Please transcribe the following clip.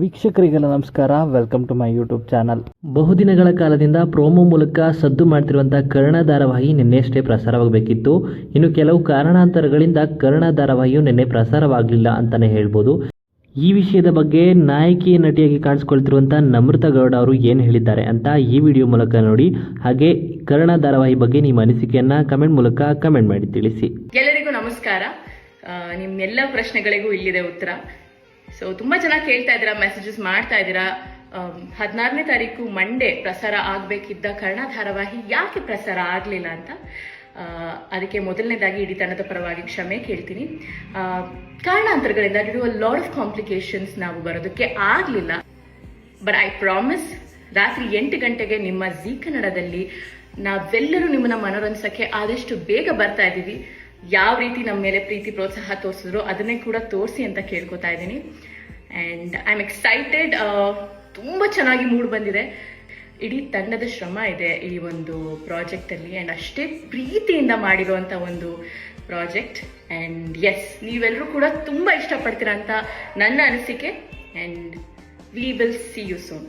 ವೀಕ್ಷಕರಿಗೆಲ್ಲ ನಮಸ್ಕಾರ. Welcome to my YouTube channel ಬಹುದಿನಗಳ ಕಾಲದಿಂದ ಪ್ರೋಮೋ ಮೂಲಕ ಸದ್ದು ಮಾಡ್ತಿರುವಂತಹ ಕರ್ಣ ಧಾರಾವಾಹಿ ನಿನ್ನೆಯಷ್ಟೇ ಪ್ರಸಾರವಾಗಬೇಕಿತ್ತು. ಇನ್ನು ಕೆಲವು ಕಾರಣಾಂತರಗಳಿಂದ ಕರ್ಣ ಧಾರಾವಾಹಿಯು ನಿನ್ನೆ ಪ್ರಸಾರವಾಗಲಿಲ್ಲ ಅಂತಾನೆ ಹೇಳ್ಬೋದು. ಈ ವಿಷಯದ ಬಗ್ಗೆ ನಾಯಕಿ ನಟಿಯಾಗಿ ಕಾಣಿಸ್ಕೊಳ್ತಿರುವಂಥ ನಮೃತ ಗೌಡ ಅವರು ಏನು ಹೇಳಿದ್ದಾರೆ ಅಂತ ಈ ವಿಡಿಯೋ ಮೂಲಕ ನೋಡಿ. ಹಾಗೆ ಕರ್ಣ ಧಾರಾವಾಹಿ ಬಗ್ಗೆ ನಿಮ್ಮ ಅನಿಸಿಕೆಯನ್ನ ಕಮೆಂಟ್ ಮೂಲಕ ಕಮೆಂಟ್ ಮಾಡಿ ತಿಳಿಸಿ. ಎಲ್ಲರಿಗೂ ನಮಸ್ಕಾರ. ನಿಮ್ಮೆಲ್ಲ ಪ್ರಶ್ನೆಗಳಿಗೂ ಇಲ್ಲಿದೆ ಉತ್ತರ. ಸೊ ತುಂಬ ಚೆನ್ನಾಗಿ ಕೇಳ್ತಾ ಇದ್ದೀರಾ ಮೆಸೇಜಸ್ ಮಾಡ್ತಾ ಇದ್ದೀರಾ. ಹದಿನಾರನೇ ತಾರೀಕು ಮಂಡೇ ಪ್ರಸಾರ ಆಗಬೇಕಿದ್ದ ಕರ್ಣ ಧಾರಾವಾಹಿ ಯಾಕೆ ಪ್ರಸಾರ ಆಗಲಿಲ್ಲ ಅಂತ? ಅದಕ್ಕೆ ಮೊದಲನೇದಾಗಿ ಇಡೀ ತಂಡದ ಪರವಾಗಿ ಕ್ಷಮೆ ಕೇಳ್ತೀನಿ. ಕಾರಣಾಂತರಗಳಿಂದ ಲಾಟ್ ಆಫ್ ಕಾಂಪ್ಲಿಕೇಶನ್ಸ್ ನಾವು ಬರೋದಕ್ಕೆ ಆಗಲಿಲ್ಲ. ಬಟ್ ಐ ಪ್ರಾಮಿಸ್ ರಾತ್ರಿ ಎಂಟು ಗಂಟೆಗೆ ನಿಮ್ಮ ಜೀ ಕನ್ನಡದಲ್ಲಿ ನಾವೆಲ್ಲರೂ ನಿಮ್ಮನ್ನ ಮನೋರಂಜಿಸಕ್ಕೆ ಆದಷ್ಟು ಬೇಗ ಬರ್ತಾ ಇದ್ದೀವಿ. ಯಾವ ರೀತಿ ನಮ್ಮ ಮೇಲೆ ಪ್ರೀತಿ ಪ್ರೋತ್ಸಾಹ ತೋರಿಸಿದ್ರು ಅದನ್ನೇ ಕೂಡ ತೋರಿಸಿ ಅಂತ ಕೇಳ್ಕೊತಾ ಇದ್ದೀನಿ. ಆ್ಯಂಡ್ ಐ ಆಮ್ ಎಕ್ಸೈಟೆಡ್ ತುಂಬ ಚೆನ್ನಾಗಿ ಮೂಡ್ ಬಂದಿದೆ. ಇಡೀ ತಂಡದ ಶ್ರಮ ಇದೆ ಈ ಒಂದು ಪ್ರಾಜೆಕ್ಟಲ್ಲಿ ಆ್ಯಂಡ್ ಅಷ್ಟೇ ಪ್ರೀತಿಯಿಂದ ಮಾಡಿರುವಂಥ ಒಂದು ಪ್ರಾಜೆಕ್ಟ್ ಆ್ಯಂಡ್ ಎಸ್ ನೀವೆಲ್ಲರೂ ಕೂಡ ತುಂಬ ಇಷ್ಟಪಡ್ತೀರ ಅಂತ ನನ್ನ ಅನಿಸಿಕೆ. And we will see you soon